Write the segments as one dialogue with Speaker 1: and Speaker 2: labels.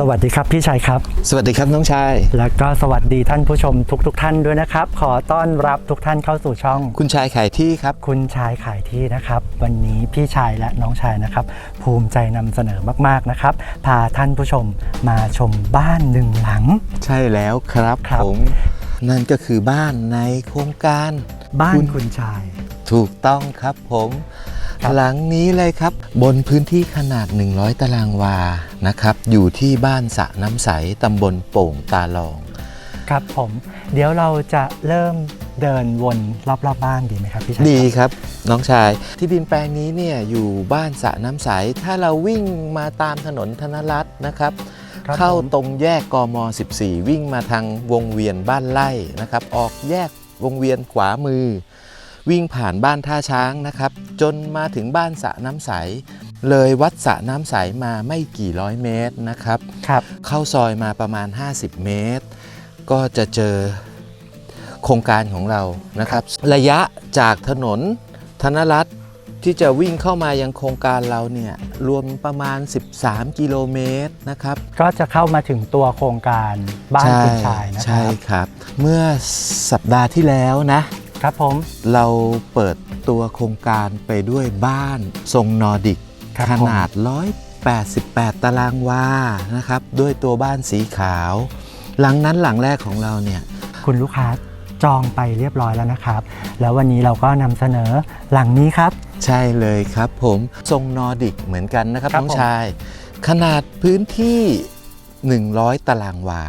Speaker 1: สวัสดีครับพี่ชัยครับ
Speaker 2: สวัสดีครับน้องชาย
Speaker 1: แล้วก็สวัสดีท่านผู้ชมทุกๆทท่านด้วยนะครับ ขอต้อนรับทุกท่านเข้าสู่ช่อง
Speaker 2: คุณชายขายที่ครับ
Speaker 1: คุณชายขายที่นะครับ วันนี้พี่ชายและน้องชายนะครับ ภูมิใจนำเสนอมากๆนะครับ พาท่านผู้ชมมาชมบ้านหนึ่งหลัง
Speaker 2: ใช่แล้วครับ
Speaker 1: ครับ
Speaker 2: ผมนั่นก็คือบ้านในโครงการ
Speaker 1: บ้าน
Speaker 2: คุณ
Speaker 1: คุณชาย
Speaker 2: ถูกต้องครับผม
Speaker 1: ครับ
Speaker 2: หลังนี้เลยครับ บนพื้นที่ขนาด 100 ตารางวานะครับ อยู่ที่บ้านสระน้ำใสตำบลโป่งตาลอง
Speaker 1: ครับผม เดี๋ยวเราจะเริ่มเดินวนรอบๆบ้านดีไหมครับพี่ชัย
Speaker 2: ดี
Speaker 1: ครับ
Speaker 2: ครับ น้องชาย ที่ดินแปลงนี้เนี่ยอยู่บ้านสระน้ำใส ถ้าเราวิ่งมาตามถนนธนรัตน์นะครับ
Speaker 1: ครับ
Speaker 2: เข้า
Speaker 1: ผม
Speaker 2: ตรงแยกกม 14 วิ่งมาทางวงเวียนบ้านไร่นะครับ ออกแยกวงเวียนขวามือ วิ่งผ่านบ้านท่าช้างนะครับ จนมาถึงบ้านสระน้ำใส เลยวัดสระน้ำใสมาไม่กี่ร้อยเมตรนะครับ
Speaker 1: ครับ
Speaker 2: เข้าซอยมาประมาณ 50 เมตร ก็จะเจอโครงการของเรานะครับ ระยะจากถนนธนรัตน์ที่จะวิ่งเข้ามายังโครงการเราเนี่ยรวมประมาณ 13 กิโลเมตรนะครับ
Speaker 1: ก็จะเข้ามาถึงตัวโครงการบ้านคุณชายนะค
Speaker 2: ใช่
Speaker 1: รับ
Speaker 2: ครับ เมื่อสัปดาห์ที่แล้วนะ
Speaker 1: ครับผม
Speaker 2: เราเปิดตัวโครงการไปด้วยบ้านทรงนอร์ดิก
Speaker 1: ครับ
Speaker 2: ข
Speaker 1: ผม
Speaker 2: นาด 188 ตารางวานะครับ ด้วยตัวบ้านสีขาว หลังนั้นหลังแรกของเราเนี่ย
Speaker 1: คุณลูกค้าจองไปเรียบร้อยแล้วนะครับ แล้ววันนี้เราก็นำเสนอหลังนี้ครับ
Speaker 2: ใช่เลยครับผมทรงนอร์ดิกเหมือนกันนะครับ
Speaker 1: ครับ
Speaker 2: น้อง
Speaker 1: ผม
Speaker 2: ชาย ขนาดพื้นที่ 100 ตารางวา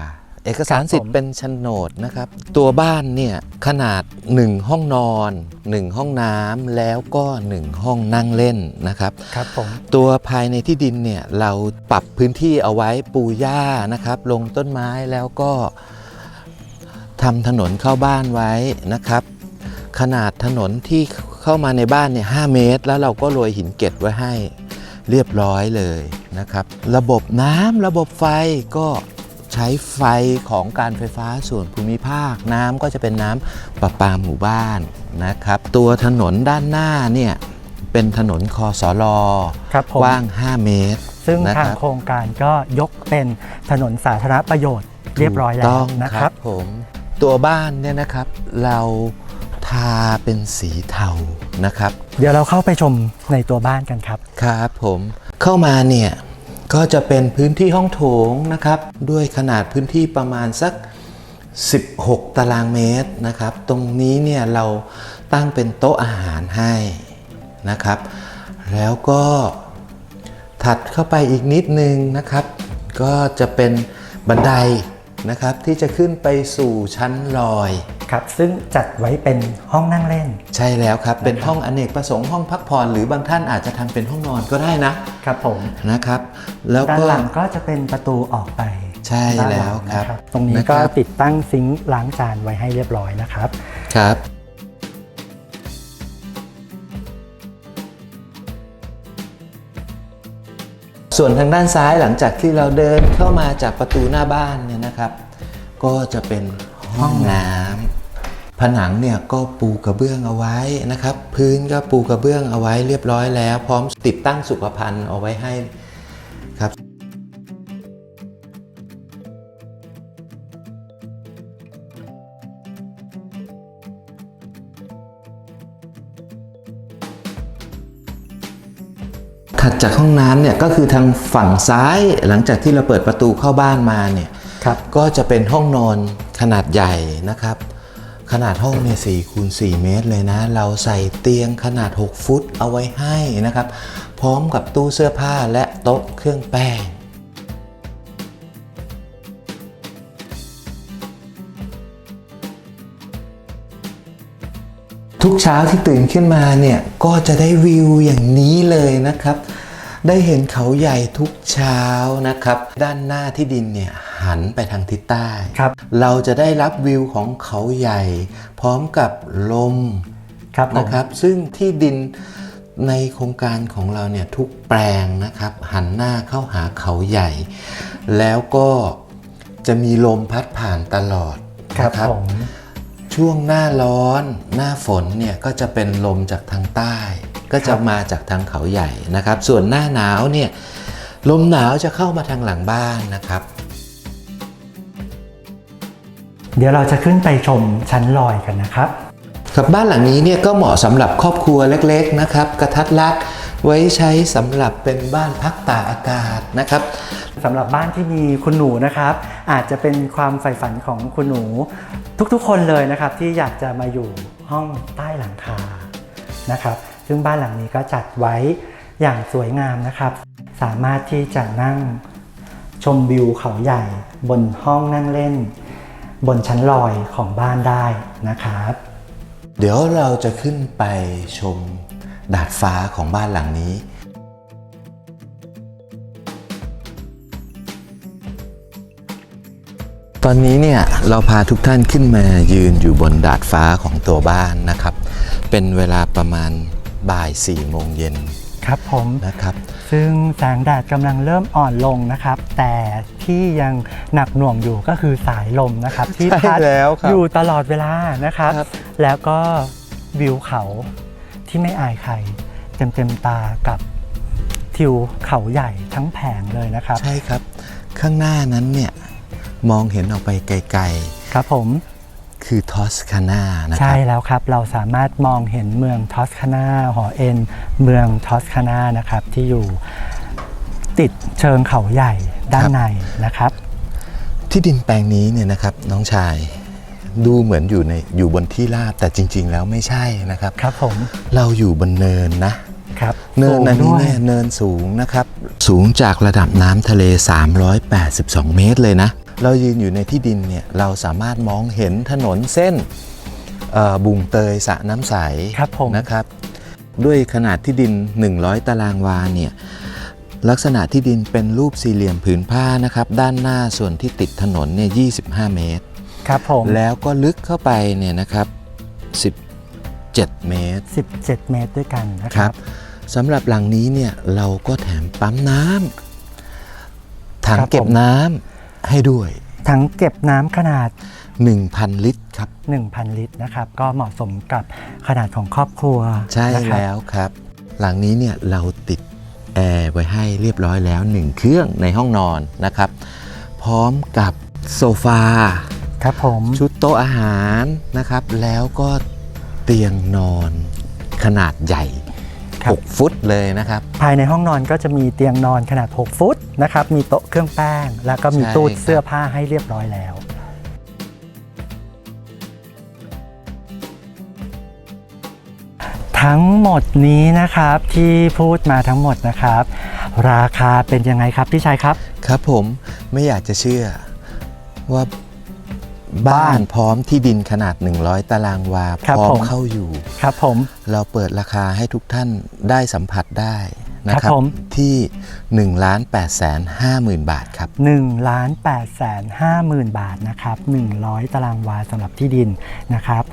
Speaker 2: เอกสารสิทธิ์เป็นโฉนดนะครับ ตัวบ้านเนี่ยขนาด 1 ห้องนอน 1 ห้องน้ำแล้วก็ 1 ห้องนั่งเล่นนะครับ
Speaker 1: ครับผม
Speaker 2: ตัวภายในที่ดินเนี่ยเราปรับพื้นที่เอาไว้ปูหญ้านะครับ ลงต้นไม้แล้วก็ทำถนนเข้าบ้านไว้นะครับ ขนาดถนนที่เข้ามาในบ้านเนี่ย5เมตร แล้วเราก็โรยหินเกล็ดไว้ให้เรียบร้อยเลยนะครับ ระบบน้ำระบบไฟก็ ใช้ไฟของการไฟฟ้าส่วนภูมิภาค น้ำก็จะเป็นน้ำประปาหมู่บ้านนะครับ ตัวถนนด้านหน้าเนี่ยเป็นถนนคอสอลอ
Speaker 1: ครับผม
Speaker 2: กว้าง 5 เมตร
Speaker 1: ซึ่ง
Speaker 2: นะ
Speaker 1: ทาง
Speaker 2: ครับ
Speaker 1: โครงการก็ยกเป็นถนนสาธารณประโยชน์เรียบร้อยแล้
Speaker 2: ถู
Speaker 1: ว
Speaker 2: กต้อง
Speaker 1: นะครับ
Speaker 2: ผมตัวบ้านเนี่ยนะครับเราทาเป็นสีเทานะครับ
Speaker 1: เดี๋ยวเราเข้าไปชมในตัวบ้านกันครับ
Speaker 2: ครับผมเข้ามาเนี่ย ก็จะเป็นพื้นที่ห้องโถงนะครับ ด้วยขนาดพื้นที่ประมาณสัก 16 ตารางเมตรนะครับ ตรงนี้เนี่ยเราตั้งเป็นโต๊ะอาหารให้นะครับ แล้วก็ถัดเข้าไปอีกนิดนึงนะครับ ก็จะเป็นบันได นะครับที่จะขึ้นไปสู่ชั้นลอย
Speaker 1: ครับ ซึ่งจัดไว้เป็นห้องนั่งเล่น
Speaker 2: ใช่แล้วครับ เป็นห้องอเนกประสงค์ห้องพักผ่อนหรือบางท่านอาจจะทำเป็นห้องนอนก็ได้นะครับ
Speaker 1: ผม
Speaker 2: นะครับ แล้ว
Speaker 1: ด้าน
Speaker 2: ก็
Speaker 1: หลังก็จะเป็นประตูออกไป
Speaker 2: ใช่
Speaker 1: ด้านห
Speaker 2: แล้ว
Speaker 1: ง
Speaker 2: ครับ
Speaker 1: นะตรงนี้
Speaker 2: นะค
Speaker 1: ก็
Speaker 2: รับ
Speaker 1: ติดตั้งซิงค์ล้างจานไว้ให้เรียบร้อยนะครับ
Speaker 2: ครับ ส่วนทางด้านซ้ายหลังจากที่เราเดินเข้ามาจากประตูหน้าบ้านเนี่ยนะครับ ก็จะเป็นห้องน้ำผนังเนี่ยก็ปูกระเบื้องเอาไว้นะครับ พื้นก็ปูกระเบื้องเอาไว้เรียบร้อยแล้ว พร้อมติดตั้งสุขภัณฑ์เอาไว้ให้ครับ ถัดจากห้องน้ำเนี่ยก็คือทางฝั่งซ้ายหลังจากที่เราเปิดประตูเข้าบ้านมาเนี่ย
Speaker 1: ครับ
Speaker 2: ก็จะเป็นห้องนอนขนาดใหญ่นะครับ ขนาดห้องเนี่ยสี่คูณ4เมตรเลยนะ เราใส่เตียงขนาด 6 ฟุตเอาไว้ให้นะครับ พร้อมกับตู้เสื้อผ้าและโต๊ะเครื่องแป้ง ทุกเช้าที่ตื่นขึ้นมาเนี่ยก็จะได้วิวอย่างนี้เลยนะครับ ได้เห็นเขาใหญ่ทุกเช้านะครับ ด้านหน้าที่ดินเนี่ยหันไปทางทิศใต้
Speaker 1: ครับ
Speaker 2: เราจะได้รับวิวของเขาใหญ่ พร้อมกับลม
Speaker 1: ครับผม
Speaker 2: นะครับ ซึ่งที่ดินในโครงการของเราเนี่ยทุกแปลงนะครับ หันหน้าเข้าหาเขาใหญ่ แล้วก็จะมีลมพัดผ่านตลอด
Speaker 1: ครับ
Speaker 2: นะ
Speaker 1: ผม
Speaker 2: ช่วงหน้าร้อน หน้าฝนเนี่ยก็จะเป็นลมจากทางใต้ ก็จะมาจากทางเขาใหญ่นะครับ ส่วนหน้าหนาวเนี่ยลมหนาวจะเข้ามาทางหลังบ้านนะครับ
Speaker 1: เดี๋ยวเราจะขึ้นไปชมชั้นลอยกันนะครับ
Speaker 2: ครับบ้านหลังนี้เนี่ยก็เหมาะสำหรับครอบครัวเล็กๆนะครับ กระทัดรัดไว้ใช้สำหรับเป็นบ้านพักตากอากาศนะครับ
Speaker 1: สำหรับบ้านที่มีคุณหนูนะครับ อาจจะเป็นความใฝ่ฝันของคุณหนู ทุกๆ คนเลยนะครับ ที่อยากจะมาอยู่ห้องใต้หลังคานะครับ ซึ่งบ้านหลังนี้ก็จัดไว้อย่างสวยงามนะครับ สามารถที่จะนั่งชมวิวเขาใหญ่ บนห้องนั่งเล่น บนชั้นลอยของบ้านได้นะครับ
Speaker 2: เดี๋ยวเราจะขึ้นไปชมดาดฟ้าของบ้านหลังนี้ อนนี้เนี่ยเราพาทุกท่านขึ้นมายืนอยู่บนดาดฟ้าของตัวบ้านนะครับ เป็นเวลาประมาณบ่าย4ี่โมงเย็น
Speaker 1: ครับผม
Speaker 2: นะครับ
Speaker 1: ซึ่งแสงแดดกำลังเริ่มอ่อนลงนะครับ แต่ที่ยังหนักหน่วงอยู่ก็คือสายลมนะครับ ที่
Speaker 2: ใช่
Speaker 1: พัด
Speaker 2: แล้วครับ
Speaker 1: อยู่ตลอดเวลานะครับ
Speaker 2: ครับ
Speaker 1: แล้วก็วิวเขาที่ไม่อายใครเต็มเต็มๆตากับทิวเขาใหญ่ทั้งแผงเลยนะครับ
Speaker 2: ใช่ครับ ข้างหน้านั้นเนี่ย มองเห็นออกไปไกล
Speaker 1: ครับผม
Speaker 2: ๆคือทอสคานานะค
Speaker 1: ใช่
Speaker 2: รับ
Speaker 1: แล้วครับเราสามารถมองเห็นเมืองทอสคานาหอเอ็น เมืองทอสคานานะครับที่อยู่ติดเชิงเขาใหญ่ด้านในนะครับ
Speaker 2: ที่ดินแปลงนี้เนี่ยนะครับน้องชายดูเหมือนอยู่ในอยู่บนที่ราบแต่จริง ๆ แล้วไม่ใช่นะครับ
Speaker 1: ครับผม
Speaker 2: เราอยู่บนเนินนะ
Speaker 1: ครับ
Speaker 2: เนินอันนี้
Speaker 1: สูงด้วย
Speaker 2: เนี่ยเนินสูงนะครับ สูงจากระดับน้ำทะเล 382 เมตรเลยนะ เรายืนอยู่ในที่ดินเนี่ยเราสามารถมองเห็นถนนเส้นเอ่อบุงเตยสระน้ำใส
Speaker 1: ครับผม
Speaker 2: นะครับ ด้วยขนาดที่ดิน 100 ตารางวาเนี่ยลักษณะที่ดินเป็นรูปสี่เหลี่ยมผืนผ้านะครับ ด้านหน้าส่วนที่ติดถนนเนี่ย25 เมตร
Speaker 1: ครับผม
Speaker 2: แล้วก็ลึกเข้าไปเนี่ยนะครับ 17 เมตร
Speaker 1: 17 เมตรด้วยกันนะ
Speaker 2: ค
Speaker 1: ค
Speaker 2: รั
Speaker 1: รั
Speaker 2: บบสำหรับหลังนี้เนี่ยเราก็แถมปั๊มน้ำถัง
Speaker 1: ครับ
Speaker 2: เก็บ
Speaker 1: ผม
Speaker 2: น้ำ ให้ด้วย
Speaker 1: ถังเก็บน้ำขนาด
Speaker 2: 1,000 ลิตรครับ
Speaker 1: 1,000 ลิตรนะครับ ก็เหมาะสมกับขนาดของครอบครัว
Speaker 2: ใช่
Speaker 1: นะครับ
Speaker 2: แล้วครับ หลังนี้เนี่ยเราติดแอร์ไว้ให้เรียบร้อยแล้ว 1 เครื่องในห้องนอนนะครับ พร้อมกับโซฟา
Speaker 1: ครับผม
Speaker 2: ชุดโต๊ะอาหารนะครับ แล้วก็เตียงนอนขนาดใหญ่
Speaker 1: ครับ
Speaker 2: 6 ฟุตเลยนะครับ
Speaker 1: ภายในห้องนอนก็จะมีเตียงนอนขนาด 6 ฟุตนะครับ มีโต๊ะเครื่องแป้ง แล้วก็มี
Speaker 2: ใช่
Speaker 1: ตู้
Speaker 2: ครับ
Speaker 1: เสื้อผ้าให้เรียบร้อยแล้ว ทั้งหมดนี้นะครับที่พูดมาทั้งหมดนะครับ ราคาเป็นยังไงครับพี่ชัยครับ
Speaker 2: ครับผมไม่อยากจะเชื่อว่า บ้านพร้อมที่ดินขนาด 100 ตารางวา
Speaker 1: ครับ
Speaker 2: พร้อม
Speaker 1: ผม
Speaker 2: เข้าอยู่
Speaker 1: ครับผม
Speaker 2: เราเปิดราคาให้ทุกท่านได้สัมผัสได้นะค
Speaker 1: ครั
Speaker 2: รับบ
Speaker 1: ผม
Speaker 2: ที่1ล้าน8แสน5หมื่นบาทครับ
Speaker 1: 1ล้าน8แสน5หมื่นบาทนะครับ100 ตารางวาสำหรับที่ดินนะครับ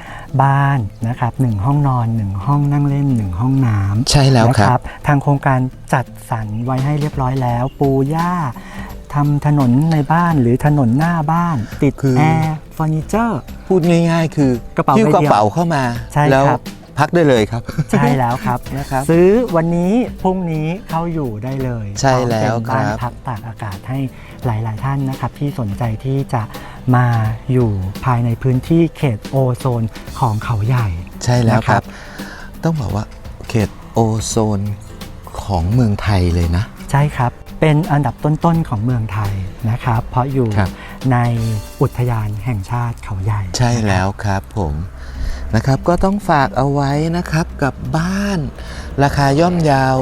Speaker 1: บ้านนะครับ1ห้องนอน 1 ห้องนั่งเล่น 1 ห้องน้ำ
Speaker 2: ใช่แล้วครับ
Speaker 1: นะทางโครงการจัดสรรไว้ให้เรียบร้อยแล้ว ปูหญ้าทำถนนในบ้านหรือถนนหน้าบ้าน ติด
Speaker 2: คือ
Speaker 1: แอร์ เฟอร์นิเจอร์
Speaker 2: พูดง่ายๆ คือก
Speaker 1: ระเป๋า
Speaker 2: หิ้ว
Speaker 1: ใบ
Speaker 2: กระ
Speaker 1: เดียว
Speaker 2: เป๋าเข้ามา
Speaker 1: ใช่
Speaker 2: แล้ว
Speaker 1: ครับ
Speaker 2: พักได้เลยครับ
Speaker 1: ใช่แล้วครับ
Speaker 2: นะครับ
Speaker 1: ซื้อวันนี้พรุ่งนี้เข้าอยู่ได้เลย
Speaker 2: ใช่แล้ว
Speaker 1: เป็นบ้าน
Speaker 2: ครับ
Speaker 1: พักตากอากาศให้หลาย ๆ ท่านนะครับ ที่สนใจที่จะมาอยู่ภายในพื้นที่เขตโอโซนของเขาใหญ่
Speaker 2: ใช่แล้ว
Speaker 1: นะ
Speaker 2: ค
Speaker 1: ครั
Speaker 2: รับ
Speaker 1: บ
Speaker 2: ต้องบอกว่าเขตโอโซนของเมืองไทยเลยนะ
Speaker 1: ใช่ครับ เป็นอันดับต้น ๆ ของเมืองไทยนะครับ เพราะอยู่
Speaker 2: ครับ
Speaker 1: ในอุทยานแห่งชาติเขาใหญ่
Speaker 2: ใช่แล้วครับผมนะครับก็ต้องฝากเอาไว้นะครับกับบ้าน ราคาย่อมเยาว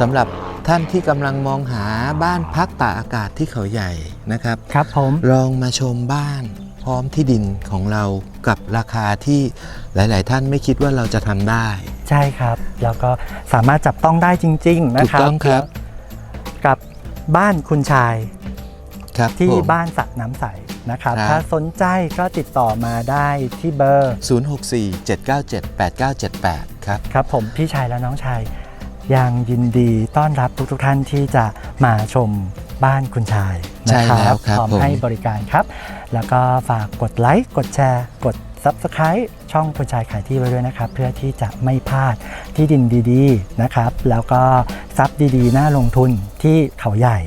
Speaker 2: สำหรับท่านที่กำลังมองหาบ้านพักตากอากาศที่เขาใหญ่นะครับ
Speaker 1: ครับผม
Speaker 2: ลองมาชมบ้านพร้อมที่ดินของเรากับราคาที่หลาย ๆ ท่านไม่คิดว่าเราจะทำได้
Speaker 1: ใช่ครับ แล้วก็สามารถจับต้องได้จริง ๆ นะ
Speaker 2: ถูก
Speaker 1: ครับ
Speaker 2: ต้องครับ
Speaker 1: กับบ้านคุณชาย
Speaker 2: ครับ
Speaker 1: ที่
Speaker 2: ผม
Speaker 1: บ้านสระน้ำใสนะครับ
Speaker 2: ครับ
Speaker 1: ถ้าสนใจก็ติดต่อมาได้ที่เบอร์
Speaker 2: 064-797-8978 ครับ
Speaker 1: ครับผมพี่ชายและน้องชายยังยินดีต้อนรับทุกๆท่านที่จะมาชมบ้านคุณชาย
Speaker 2: ใช่
Speaker 1: นะ
Speaker 2: แล้วครับ
Speaker 1: พร้อม
Speaker 2: ผม
Speaker 1: ให้บริการครับ แล้วก็ฝากกดไลค์กดแชร์ กด Subscribe ช่องคุณชายขายที่ไว้ด้วยนะครับ เพื่อที่จะไม่พลาดที่ดินดีๆนะครับ แล้วก็ทรัพย์ดีๆ น่าลงทุนที่เขาใหญ่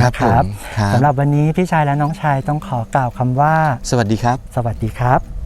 Speaker 2: ครับ
Speaker 1: นะ
Speaker 2: ผมครับ
Speaker 1: สำหรับวันนี้พี่ชายและน้องชายต้องขอกล่าวคำว่า
Speaker 2: สวัสดีครับ
Speaker 1: สวัสดีครับ